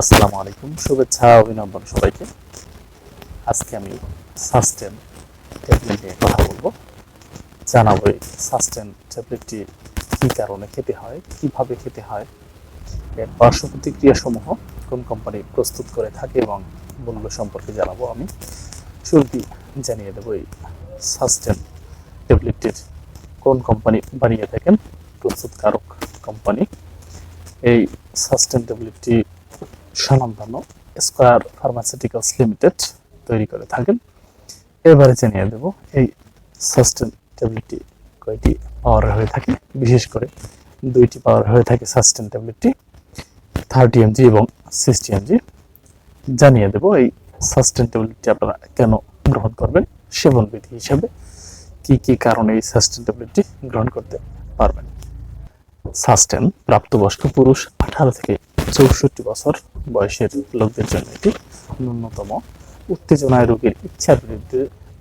আসসালামু আলাইকুম, শুভেচ্ছা, অভিনন্দন সবাইকে। আজকে আমি সাস্টেন ট্যাবলেট নিয়ে কথা বলব। জানাব এই সাস্টেন ট্যাবলেটটি কী কারণে খেতে হয়, কীভাবে খেতে হয়, এর পার্শ্ব প্রতিক্রিয়াসমূহ কোন কোম্পানি প্রস্তুত করে থাকে এবং মূল্য সম্পর্কে জানাব আমি। শুরুতেই জানিয়ে দেবো এই সাস্টেন ট্যাবলেটটির কোন কোম্পানি বানিয়ে থাকেন প্রস্তুতকারক কোম্পানি এই সাস্টেন ট্যাবলেটটি স্বনামধন্য স্কোয়ার ফার্মাসিউটিক্যালস লিমিটেড তৈরি করে থাকেন। এবারে জানিয়ে দেব এই সাস্টেন ট্যাবলেটটি কয়টি পাওয়ার হয়ে থাকে, বিশেষ করে দুইটি পাওয়ার হয়ে থাকে সাস্টেন ট্যাবলেটটি থার্টি এমজি এবং সিক্সটি এমজি জানিয়ে দেব এই সাস্টেন ট্যাবলেটটি আপনারা কেন গ্রহণ করবেন সেবন বিধি হিসেবে কি কি কারণে এই সাস্টেন ট্যাবলেটটি গ্রহণ করতে পারবেন? সাস্টেন প্রাপ্তবয়স্ক পুরুষ আঠারো থেকে চৌষট্টি বছর বয়সের লোকদের জন্য এটি ন্যূনতম। উত্তেজনায় রোগীর ইচ্ছার বিরুদ্ধে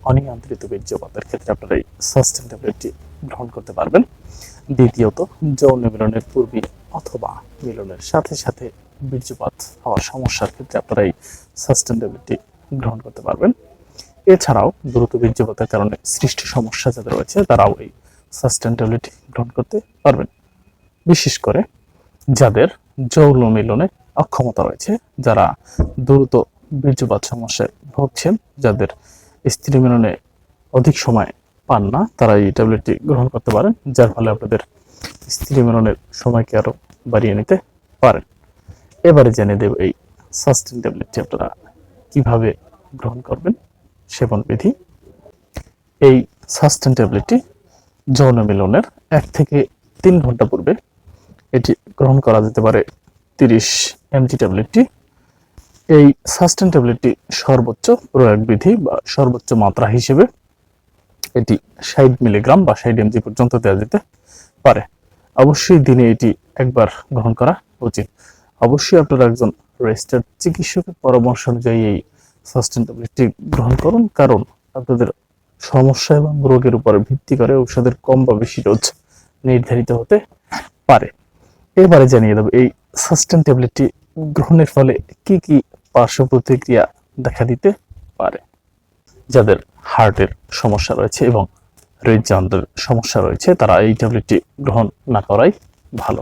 অনিয়ন্ত্রিত বীর্যপাতের ক্ষেত্রে আপনারা এই সাস্টেন ট্যাবলেটটি গ্রহণ করতে পারবেন। দ্বিতীয়ত, যৌন মিলনের পূর্বে অথবা মিলনের সাথে সাথে বীর্যপাত হওয়ার সমস্যার ক্ষেত্রে আপনারা এই সাস্টেন ট্যাবলেটটি গ্রহণ করতে পারবেন। এছাড়াও, দ্রুত বীর্যপাতের কারণে সৃষ্টি সমস্যা যাদের রয়েছে, তারাও এই সাস্টেন ট্যাবলেটটি গ্রহণ করতে পারবেন। বিশেষ করে, যাদের যৌন মিলনে অক্ষমতা রয়েছে যারা দ্রুত বীর্যপাত সমস্যায় ভুগছেন, যাদের স্ত্রী মিলনে অধিক সময় পান না, তারা এই ট্যাবলেটটি গ্রহণ করতে পারেন, যার ফলে আপনাদের স্ত্রী মিলনের সময়কে আরও বাড়িয়ে নিতে পারেন। এবারে জেনে দেব এই সাস্টেন ট্যাবলেটটি আপনারা কীভাবে গ্রহণ করবেন, সেবন বিধি। এই সাস্টেন ট্যাবলেটটি যৌন মিলনের এক থেকে তিন ঘণ্টা পূর্বে এটি গ্রহণ করা যেতে পারে তিরিশ এমজি ট্যাবলেটটি। এই সাস্টেন ট্যাবলেটটি সর্বোচ্চ প্রয়োগ বিধি বা সর্বোচ্চ মাত্রা হিসেবে এটি ষাট মিলিগ্রাম বা ষাট এমজি পর্যন্ত দেওয়া যেতে পারে। অবশ্যই দিনে এটি একবার গ্রহণ করা উচিত। অবশ্যই আপনারা একজন রেজিস্টার্ড চিকিৎসকের পরামর্শ অনুযায়ী এই সাস্টেন ট্যাবলেটটি গ্রহণ করুন, কারণ আপনাদের সমস্যা এবং রোগের উপর ভিত্তি করে ঔষধের কম বা বেশি ডোজ নির্ধারিত হতে পারে। এবারে জানিয়ে দেবো, এই সাস্টেন ট্যাবলেটটি গ্রহণের ফলে কি কি পার্শ্ব প্রতিক্রিয়া দেখা দিতে পারে? যাদের হার্টের সমস্যা রয়েছে এবং হৃদযন্ত্রের সমস্যা রয়েছে, তারা এই ট্যাবলেটটি গ্রহণ না করাই ভালো।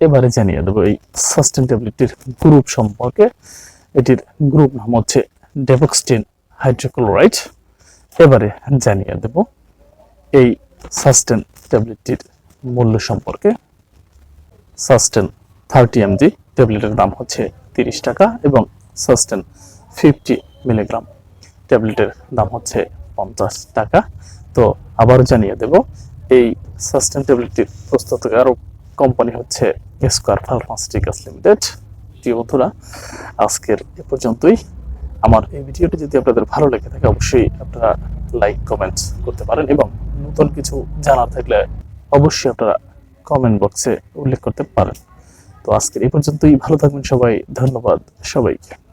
এবারে জানিয়ে দেবো এই সাস্টেন ট্যাবলেটটির গ্রুপ সম্পর্কে। এটির গ্রুপ নাম হচ্ছে ডেভক্সটিন হাইড্রোক্লোরাইড এবারে জানিয়ে দেব এই সাস্টেন ট্যাবলেটটির মূল্য সম্পর্কে। সাস্টেন থার্টি এমজি, ট্যাবলেটের দাম হচ্ছে তিরিশ টাকা এবং সাস্টেন ফিফটি মিলিগ্রাম, ট্যাবলেটের দাম হচ্ছে পঞ্চাশ টাকা। তো আবার জানিয়ে দেব, এই সাস্টেন ট্যাবলেটটির প্রস্তুতকারক কোম্পানি হচ্ছে স্কোয়ার ফার্মাসিউটিক্যালস লিমিটেড প্রিয় বন্ধুরা, আজকের এ পর্যন্তই। আমার এই ভিডিওটি যদি আপনাদের ভালো লেগে থাকে, অবশ্যই আপনারা লাইক কমেন্ট করতে পারেন এবং নতুন কিছু জানার থাকলে অবশ্যই আপনারা কমেন্ট বক্সে উল্লেখ করতে পারেন। তো আজকের এই পর্যন্তই। ভালো থাকবেন সবাই। ধন্যবাদ সবাইকে।